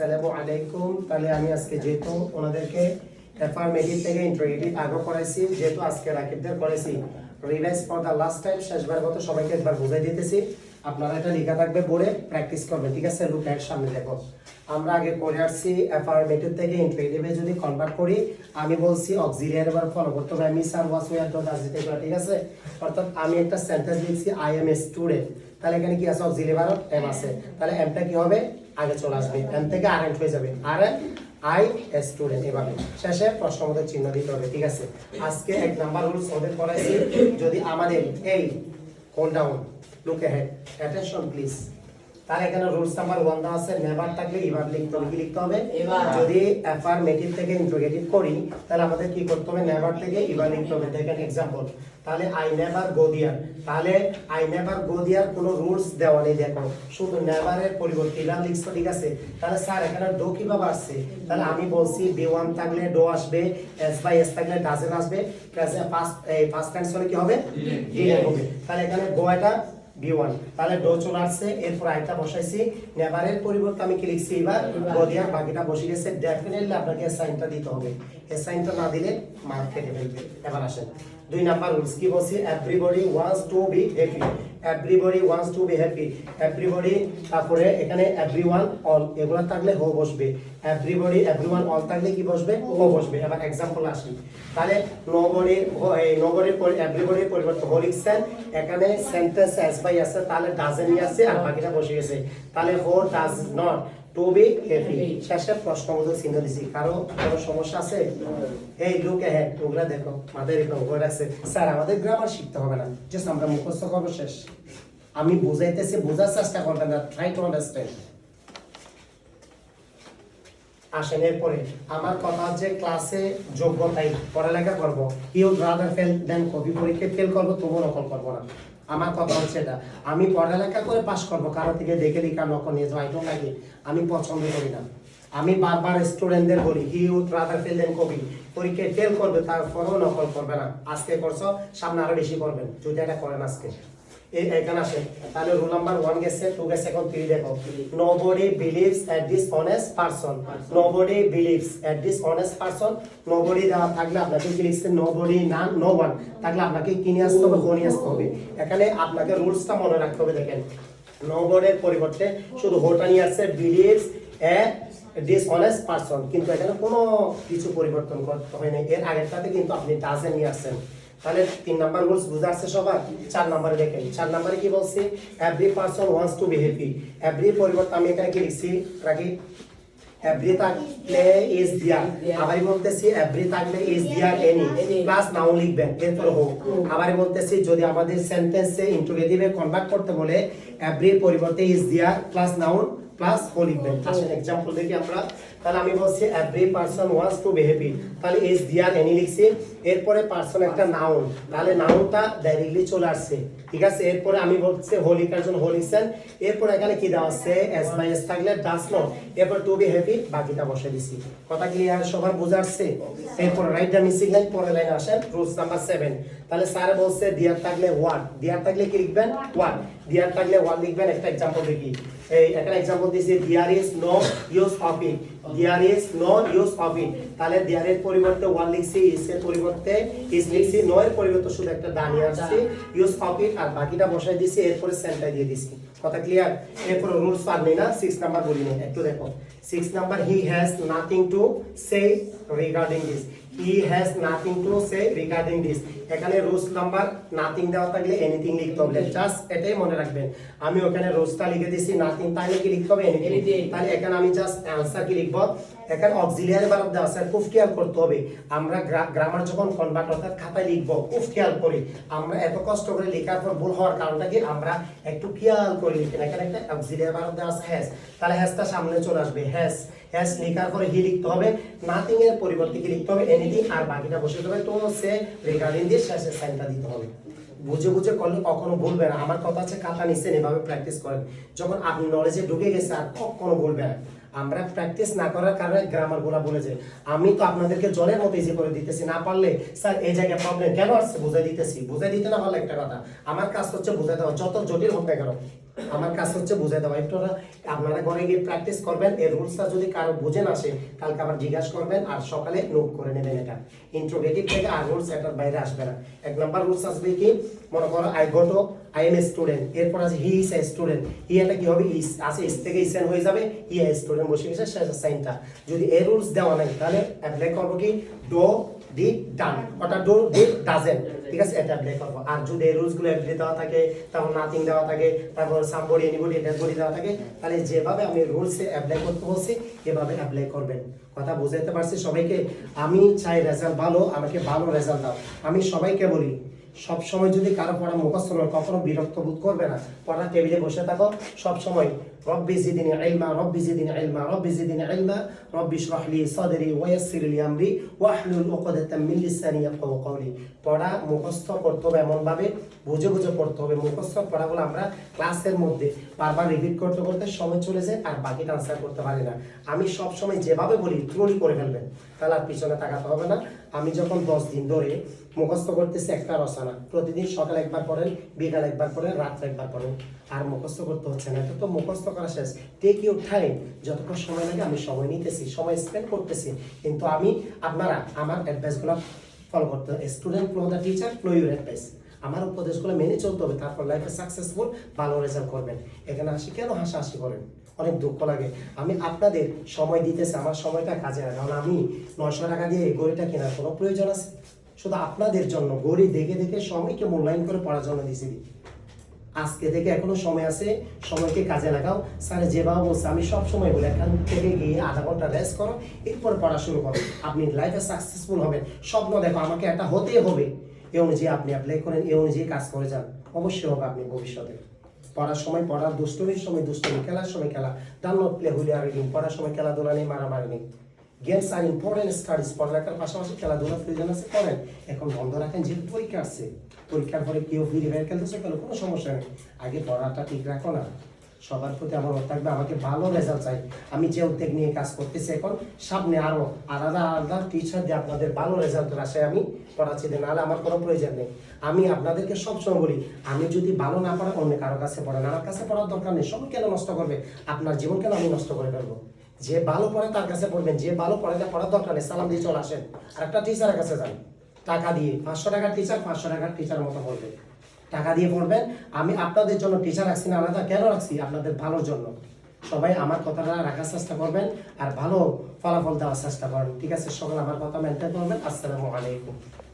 আসসালামু আলাইকুম। তাহলে আমি আজকে যেহেতু ওনাদেরকে অ্যাফার্মেটিভ থেকে ইন্ট্রোগেটিভ আগে করাইছি, যেহেতু আজকে রাকিবদের করেছি revise for the last time শেষবার মতো সবাইকে একবার বুঝাই দিতেছি। আপনারা এটা লেখা থাকবে বোর্ডে প্র্যাকটিস করবেন ঠিক আছে? লুক এর সামনে দেখো। আমরা আগে করে আসছি অ্যাফার্মেটিভ থেকে ইন্ট্রোগেটিভে যদি কনভার্ট করি, আমি বলছি অক্সিলিয়ারি বার ফলো করতে হবে। আমি স্যার ওয়াস ওয়ার ডট আসতে ঠিক আছে? অর্থাৎ আমি একটা সেন্টেন্স লিখছি আই এম এ স্টুডেন্ট তাহলে এখানে কি আছে? অক্সিলিয়ারি এম আছে। তাহলে এমটা কি হবে? আগে চলে আসবে। এন থেকে আর এন্ট হয়ে যাবে। আর আই স্টুডেন্ট এভাবে। শেষে প্রশ্ন মতো চিহ্ন দিতে হবে, ঠিক আছে? আজকে এক নাম্বার রুলস ওদের পড়াইছি যদি আমাদের এই cool down look head attention please তার এখানে রুলস নাম্বার ওয়ান দেওয়া আছে নেভার থাকলে এবার লিখতে হবে কি লিখতে হবে? এবার। যদি অ্যাফার্মেটিভ থেকে ইন্ট্রোগেটিভ করি তাহলে আমাদের কি করতে হবে? নেভার থেকে এবার লিখতে হবে দেখেন এক্সাম্পল তাহলে আই নেভার গো দিয়ার তাহলে আই নেভার গো দিয়ার কোনো রুলস দেওয়া নেই দেখো। শুধু নেভারের পরিবর্তে এবার লিখছো ঠিক আছে? তাহলে স্যার এখানে ডো কীভাবে আসছে? তাহলে আমি বলছি বি ওয়ান থাকলে ডো আসবে এস বাই এস থাকলে ডাজেন আসবে ফার্স্ট টেন্স হলে কি হবে? ডিডেন্ট হবে। তাহলে এখানে গো এটা বি ওয়ান। তাহলে ডো চলে আসছে, এরপর আয়টা বসাইছি। নেভারের পরিবর্তে আমি কি লিখছি? এবার গদিয়ার বাকিটা বসে গেছে ডেফিনেটলি আপনাকে সাইনটা দিতে হবে। এই সাইনটা না দিলে মার্ক কেটে ফেলবে। এবার আসেন। দুই নাম্বার রুলস কি বলছি? Everybody wants to be happy everybody wants to be happy everybody তারপরে এখানে এভরিওয়ান অল এগুলো থাকলে হো বসবে। এভরিবডি এভরিওয়ান অল থাকলে কি বসবে? হো বসবে। এবার এক্সাম্পল আসি। তাহলে এই নোবডি এভরিবডির পরিবর্তে হো লিখছেন। এখানে সেন্টেন্স এস বাই আছে, তাহলে ডাজেন আছে আর বাকিটা বসে গেছে। তাহলে হো ডাজ নট শেষে চিহ্ন দিছি। কারও কোনো সমস্যা আছে? এই লুক হ্যাঁ ওগুলা দেখো মাথায় রেখো ওগুলো আছে স্যার আমাদের গ্রামার শিখতে হবে না। জাস্ট আমরা মুখস্থ করব শেষ। আমি বুঝাইতেছি বোঝার চেষ্টা করবেন না ট্রাই টু আন্ডারস্ট্যান্ড আসেন এরপরে আমার কথা হচ্ছে ক্লাসে যোগ্যতাই পড়ালেখা করব ইউ রাদার ফেল দেন কবি পরীক্ষায় ফেল করব তবুও নকল করব না। আমার কথা হচ্ছে এটা। আমি পড়ালেখা করে পাশ করব, কারও থেকে দেখে লিখা নকল নিয়ে যাওয়া লাগে। আমি পছন্দ করি না। আমি বারবার স্টুডেন্টদের বলি, he would rather fail than কবি পরীক্ষায় ফেল করবে, তারপরেও নকল করবে না। আজকে করছ, সামনে আরও বেশি করবেন, যদি এটা করেন আজকে। এই এখানে আসেন তাহলে রুল নাম্বার ওয়ান গেছে টু গেছে এখন থ্রি দেখো। Nobody believes at this honest person nobody believes at this honest person nobody দেওয়া থাকলে আপনাকে কি লিখছে? নোবডি না নো ওয়ান থাকলে আপনাকে আসতে হবে? আসতে হবে। এখানে আপনাকে রুলসটা মনে রাখতে হবে দেখেন। নোবডের পরিবর্তে শুধু হোটা নিয়ে আসছে বিলিভস এ ডিসঅনেস্ট পারসন কিন্তু এখানে কোনো কিছু পরিবর্তন করতে হয় না এর আগেরটাতে কিন্তু আপনি ডাজেন নিয়ে আসছেন। তাহলে তিন নাম্বার রুলস বুঝে আসছে সবার? চার নাম্বারে দেখেন। চার নাম্বারে কি বলছি? Every person wants to be happy every পরিবর্তে আমি এখানে কি লিখছি? রাখি। এভরি থাকলে ইজ দিয়ার আবার বলতেছি এভরি থাকলে is there any plus noun লিখবেন এরপরে হোক। আবার বলতেছি যদি আমাদের সেন্টেন্সে ইন্ট্রোগেটিভে কনভার্ট করতে বলে এভরি পরিবর্তে ইজ দিয়ার প্লাস নাউন প্লাস হো লিখবেন আসেন এক্সাম্পল দেখি আমরা। তাহলে আমি বলছি every person wants to be happy তাহলে ইজ দিয়ার এনি লিখছি। এরপরে পারসন একটা নাউন তাহলে নাউনটা ডাইরেক্টলি চলে আসছে। ঠিক আছে? এরপরে আমি বলছি হো লিখার জন্য হো লিখছেন এরপরে এখানে কি দেওয়া আছে? এস বাই এস থাকলে ডাস নো এরপর টু বি হ্যাপি বাকিটা বসে দিছি। কথা ক্লিয়ার সবার বোঝা আসছে? এরপর রাইট দা মিসিং লাইন পরের লাইন আসেন রুলস নাম্বার সেভেন তাহলে স্যার বলছে দিয়ার থাকলে ওয়ান দিয়ার থাকলে কি লিখবেন? ওয়ান দিয়ার থাকলে ওয়ান লিখবেন একটা এক্সাম্পল দেখি। এই একটা এক্সাম্পল দিছি there is no use of it there is no use of it তাহলে দিয়ারের পরিবর্তে ওয়ান লিখছি ইজ এর পরিবর্তে ইজ লিখছি নো এর পরিবর্তে শুধু একটা দাঁড়িয়ে আসছে ইউজ অফ ইট আর বাকিটা বসাই দিছি, এরপরে সেন্টার দিয়ে দিছি। কথা ক্লিয়ার এরপর রুলস পার নেই না সিক্স নাম্বার বলি না একটু দেখো। Six number he has nothing to say regarding this he has nothing to say regarding this এখানে রুলস নাম্বার নাথিং দেওয়া থাকলে এনিথিং লিখতে হবে। জাস্ট এটাই মনে রাখবেন। আমি ওখানে রুলসটা লিখে দিছি নাথিং তাহলে কি লিখতে হবে? এনিথিং তাহলে এখানে আমি জাস্ট অ্যান্সার কি লিখব? এখানে অক্সিলিয়ারি ভার্ব দেওয়া আছে খুব খেয়াল করতে হবে। আমরা গ্রামার যখন কনভার্ট অর্থাৎ খাতায় লিখব খুব খেয়াল করি। আমরা এত কষ্ট করে লেখার পর ভুল হওয়ার কারণটা কি? আমরা একটু খেয়াল করে লিখি না। এখানে একটা অক্সিলিয়ারি ভার্ব দেওয়া আছে হ্যাজ তাহলে হ্যাজটা সামনে চলে আসবে হ্যাজ হ্যাজ লেখার পরে হি লিখতে হবে? নাথিং এর পরিবর্তে কি লিখতে হবে? এনিথিং আর বাকিটা বসে দেবে তো সে রিগার্ডিং দিয়ে শেষে সাইনটা দিতে হবে। বুঝে বুঝে করলে কখনো ভুলবে না। আমার কথা আছে খাতা নিচ্ছেন এভাবে প্র্যাকটিস করেন। যখন আপনি নলেজে ঢুকে গেছে, আর কখনো ভুলবে না। আমরা প্র্যাকটিস না করার কারণে গ্রামারগুলা বলেছে আমি তো আপনাদেরকে জলের মতো ইজি করে দিতেছি, না পারলে স্যার এই জায়গায় প্রবলেম কেন আসছে? বুঝাই দিতেছি। বুঝাই দিতে না পারলে একটা কথা, আমার কাজ হচ্ছে বুঝাই দেওয়া, যত জটিল হোক না কেন, আমার কাজ হচ্ছে বুঝাই দেওয়া। একটু আপনারা ঘরে গিয়ে প্র্যাকটিস করবেন, এই রুলসটা যদি কারও বুঝে না আসে, কালকে আবার জিজ্ঞাসা করবেন আর সকালে নোট করে নেবেন এটা। ইন্ট্রোগেটিভ থেকে আর রুলস এটার বাইরে আসবে না। এক নাম্বার রুলস আসবে কি, মনে করো I got I am a student এরপর আছে হি ইজ এ স্টুডেন্ট হি এটা কি হবে? ইস আছে ইস থেকে ইসেন হয়ে যাবে হি এ স্টুডেন্ট বসে গেছে শেষ সাইনটা যদি এই রুলস দেওয়া নাই, তাহলে অ্যাপ্লাই করব কি? ডো ডিড ডান অর্থাৎ ডো ডিড ডাজেন ঠিক আছে? এটা অ্যাপ্লাই করব। আর যদি এই রুলসগুলো অ্যাপ্লাই দেওয়া থাকে, তারপর নাথিং দেওয়া থাকে, তারপর সামবডি এনিবডি ডেড বডি দেওয়া থাকে, তাহলে যেভাবে আমি রুলসে অ্যাপ্লাই করতে বলছি, এভাবে অ্যাপ্লাই করবেন। কথা বুঝাইতে পারছি সবাইকে? আমি চাই রেজাল্ট ভালো, আমাকে ভালো রেজাল্ট দাও। আমি সবাইকে বলি সব সময় যদি কারও পড়া মুখস্থ নয়, কখনো বিরক্ত বোধ করবে না। পড়া টেবিলে বসে থাকো সব সময় রব্বি জিদিনি ইলমা, রব্বি জিদিনি ইলমা, রব্বি জিদিনি ইলমা, রব্বি ইশরাহ লি সাদরি ওয়া ইয়াসসির লি আমরি ওয়াহলুল উকদাতাম মিন লিসানি ইয়াফকাহু কওলি। পড়া মুখস্থ করতে হবে এমন ভাবে বুঝে বুঝে পড়তে হবে। মুখস্থ পড়াগুলো আমরা ক্লাসের মধ্যে বারবার রিপিট করতে করতে সময় চলে যায় আর বাকিটা আনসার করতে পারি না। আমি সব সময় যেভাবে বলি ট্রুলি করে ফেলবেন। তাহলে আর পিছনে তাকাতে হবে না। আমি যখন দশ দিন ধরে মুখস্থ করতেছি একটা রচনা, প্রতিদিন সকাল একবার পড়েন, বিকাল একবার পড়েন, রাত্রে একবার পড়েন, আর মুখস্থ করতে হচ্ছে না। এটা তো মুখস্থ করা শেষ। টেক ইউর টাইম যতক্ষণ সময় লাগে আমি সময় নিতেছি, সময় স্পেন্ড করতেছি। কিন্তু আমি, আপনারা, আমার অ্যাডভাইসগুলো ফলো করতে student flow the teacher flow your advice আমার উপদেশগুলো মেনে চলতে হবে। তারপর লাইফে সাকসেসফুল ভালো রেজাল্ট করবেন। এখানে আসি, কেন হাসাহাসি করেন? অনেক দুঃখ লাগে। আমি আপনাদের সময় দিতেছি, আমার সময়টা কাজে লাগে। কারণ আমি নয়শো টাকা দিয়ে এই গড়িটা কেনার কোনো প্রয়োজন আছে? শুধু আপনাদের জন্য, গড়ি দেখে দেখে সময়কে মূল্যায়ন করে পড়ার জন্য দিছি। আজকে থেকে এখনও সময় আছে, সময়কে কাজে লাগাও। স্যার যেভাবে বলছে, আমি সব সময় বলি, এখান থেকে গিয়ে আধা ঘণ্টা রেস্ট করো, এরপর পড়া শুরু করো। আপনি লাইফে সাকসেসফুল হবেন। স্বপ্ন দেখো, আমাকে এটা হতে হবে। এ অনুযায়ী আপনি অ্যাপ্লাই করেন, এ অনুযায়ী কাজ করে যান। অবশ্যই হবে আপনি ভবিষ্যতে। পড়ার সময় পড়া দুষ্টমির সময় দুষ্টমি, খেলার সময় খেলা। ডান নট প্লে আর রিডিং। পড়ার সময় খেলাধুলা নেই মারামারি নেই। গেমস আর ইম্পর্টেন্ট স্টাডিজ পড়ালেখার পাশাপাশি খেলাধুলার প্রয়োজন আছে, করেন। এখন বন্ধ রাখেন যে পরীক্ষা আছে। পরীক্ষার পরে কেউ ফ্রি ফায়ার খেলতেছে, কোনো সমস্যা নেই। আগে পড়াটা ঠিক রাখো না। সবার প্রতি আমার অনুরোধ থাকবে, আমাকে ভালো রেজাল্ট চাই। আমি যে উদ্যোগ নিয়ে কাজ করতেছি এখন, সামনে আরও আলাদা আলাদা টিচার দিয়ে আপনাদের ভালো রেজাল্টের আশায় আমি পড়াচ্ছি নাহলে আমার কোনো প্রয়োজন নেই। আমি আপনাদেরকে সবসময় বলি, আমি যদি ভালো না পড়া অন্য কারও কাছে পড়েন আমার কাছে পড়ার দরকার নেই। সময় কেন নষ্ট করবে? আপনার জীবন কেন আমি নষ্ট করে ফেলব। যে ভালো পড়ে তার কাছে পড়বেন, যে ভালো পড়ে না পড়ার দরকার নেই। সালাম দিয়ে চলে আসেন। আর একটা টিচারের কাছে যান। টাকা দিয়ে। পাঁচশো টাকার টিচার পাঁচশো টাকার টিচার মতো পড়বে। টাকা দিয়ে পড়বেন। আমি আপনাদের জন্য টিচার রাখছি না, আলাদা কেন রাখছি? আপনাদের ভালোর জন্য। সবাই আমার কথাটা রাখার চেষ্টা করবেন আর ভালো ফলাফল দেওয়ার চেষ্টা করবেন ঠিক আছে? সকাল আমার কথা মেনটেন করবেন। আসসালামু আলাইকুম।